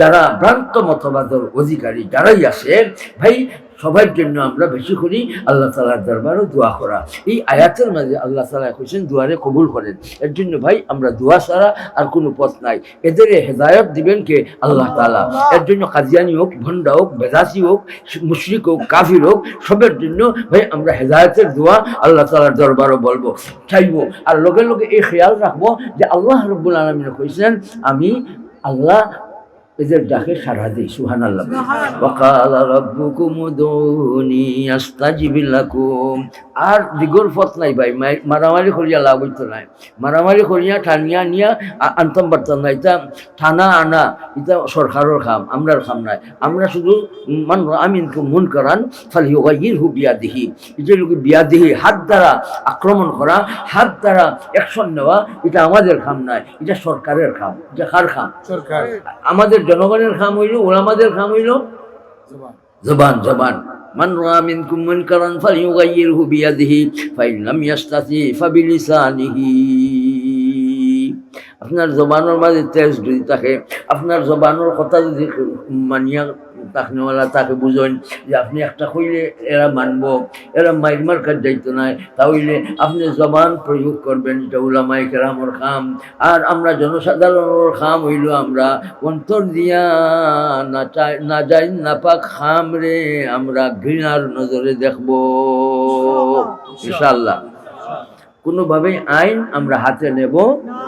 যারা ভ্রান্ত মতবাদের অধিকারী যারাই আছে ভাই সবার জন্য আমরা বেশি করি আল্লাহ তালার দরবারও দোয়া করা। এই আয়াতের মাঝে আল্লাহ তালা কইছেন, দুয়ারে কবুল করেন। এর জন্য ভাই, আমরা দোয়া ছাড়া আর কোনো পথ নাই। এদের হেদায়ত দিবেন কে? আল্লাহ তালা এর জন্য কাজিয়ানি হোক ভন্ডা হোক, বেদাসি হোক, মুশরিক হোক, কাফির হোক, সবের জন্য ভাই, আমরা হেদায়তের দোয়া আল্লাহ তালার দরবারও বলব, চাইব। আর লগে লগে এই খেয়াল রাখব যে আল্লাহ রব্বুল আলমিনে কইছেন, আমি আল্লাহ এদের ডাকে সারা দিই সুহান আল্লাহ ওকাল আস্তাজিবিলাকুম আর দিগর পথ নাই ভাই মারামারি করিয়া লাভ হইতো নাই। মারামারি করিয়া টানিয়া নিয়া আনতাম পারতাম না থানা আনা এটা সরকারের খাম আমরার খাম নাই। আমরা শুধু মান আমিন মন করান ফালি ওয়াইর হু বিয়াদিহি এটা হাত দ্বারা আক্রমণ করা হাত দ্বারা অ্যাকশন নেওয়া এটা আমাদের খাম নাই। এটা সরকারের খাম এটা কার খাম? সরকার। আমাদের জনগণের খাম হইল ওলামাদের খাম হইল জবান জবান من رأى منكم منكرا فليغيره بيده فإن لم يستطع فبلسانه আপনার জবানোর মাঝে তেজ যদি থাকে আপনার জবানোর কথা যদি মানিয়া তাকনেওয়ালা তাকে বুঝেন যে আপনি একটা কইলে এরা মানব এরা মাইক মার্কার দায়িত্ব নাই তাহলে আপনি জবান প্রয়োগ করবেন এটা উলামাই কেরামর খাম। আর আমরা জনসাধারণের খাম হইল আমরা অন্তর দিয়া না চাই না যাই না পাক খাম রে আমরা ঘৃণার নজরে দেখব। ইনশাল্লাহ কোনোভাবেই আইন আমরা হাতে নেব না।